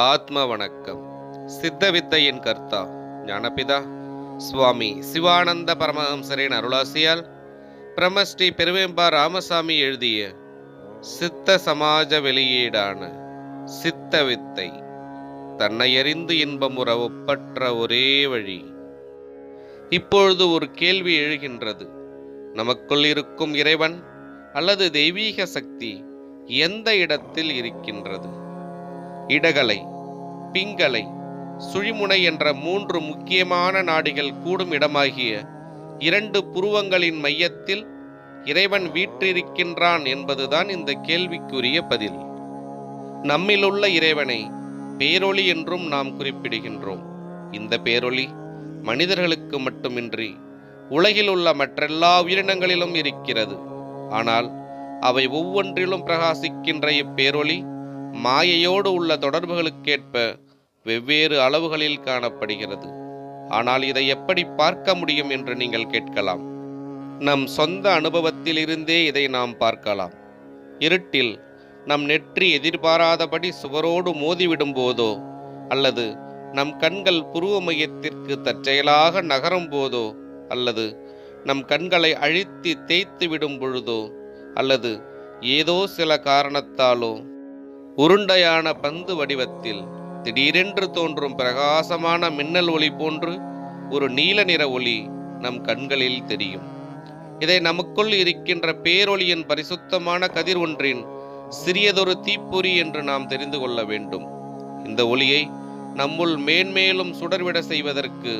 ஆத்ம வணக்கம் சித்த வித்தையின் கர்த்தா ஞானபிதா சுவாமி சிவானந்த பரமஹம்சரின் அருளாசியால் பிரம்மஸ்ரீ பெருவேம்பா ராமசாமி எழுதிய சித்த சமாஜ வெளியீடான சித்த வித்தை தன்னை அறிந்து இன்பமுற ஒப்பற்ற ஒரே வழி. இப்பொழுது ஒரு கேள்வி எழுகின்றது. நமக்குள் இருக்கும் இறைவன் அல்லது தெய்வீக சக்தி எந்த இடத்தில் இருக்கின்றது? இடகலை பிங்கலை சுழிமுனை என்ற மூன்று முக்கியமான நாடிகள் கூடும் இடமாகிய இரண்டு புருவங்களின் மையத்தில் இறைவன் வீற்றிருக்கின்றான் என்பதுதான் இந்த கேள்விக்குரிய பதில். நம்மிலுள்ள இறைவனை பேரொளி என்றும் நாம் குறிப்பிடுகின்றோம். இந்த பேரொளி மனிதர்களுக்கு மட்டுமின்றி உலகில் உள்ள மற்றெல்லா உயிரினங்களிலும் இருக்கிறது. ஆனால் அவை ஒவ்வொன்றிலும் பிரகாசிக்கின்ற இப்பேரொளி மாயையோடு உள்ள தொடர்புகளுக்கேற்ப வெவ்வேறு அளவுகளில் காணப்படுகிறது. ஆனால் இதை எப்படி பார்க்க முடியும் என்று நீங்கள் கேட்கலாம். நம் சொந்த அனுபவத்திலிருந்தே இதை நாம் பார்க்கலாம். இருட்டில் நம் நெற்றி எதிர்பாராதபடி சுவரோடு மோதிவிடும் போதோ அல்லது நம் கண்கள் புருவ மையத்திற்கு தற்செயலாக நகரும் போதோ அல்லது நம் கண்களை அழித்து தேய்த்து விடும் பொழுதோ அல்லது ஏதோ சில காரணத்தாலோ உருண்டையான பந்து வடிவத்தில் திடீரென்று தோன்றும் பிரகாசமான மின்னல் ஒளி போன்று ஒரு நீல நிற ஒளி நம் கண்களில் தெரியும். இதை நமக்குள் இருக்கின்ற பேரொளியின் பரிசுத்தமான கதிர் ஒன்றின் சிறியதொரு தீப்பொறி என்று நாம் தெரிந்து கொள்ள வேண்டும். இந்த ஒளியை நம்முள் மேன்மேலும் சுடர்விட செய்வதற்கு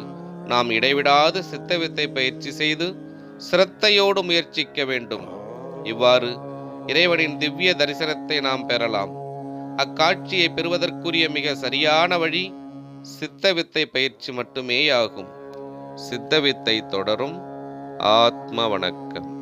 நாம் இடைவிடாது சித்தவித்தை பயிற்சி செய்து சிரத்தையோடு முயற்சிக்க வேண்டும். இவ்வாறு இறைவனின் திவ்ய தரிசனத்தை நாம் பெறலாம். அக்காட்சியை பெறுவதற்குரிய மிக சரியான வழி சித்தவித்தை பயிற்சி மட்டுமேயாகும். சித்தவித்தை தொடரும். ஆத்ம வணக்கம்.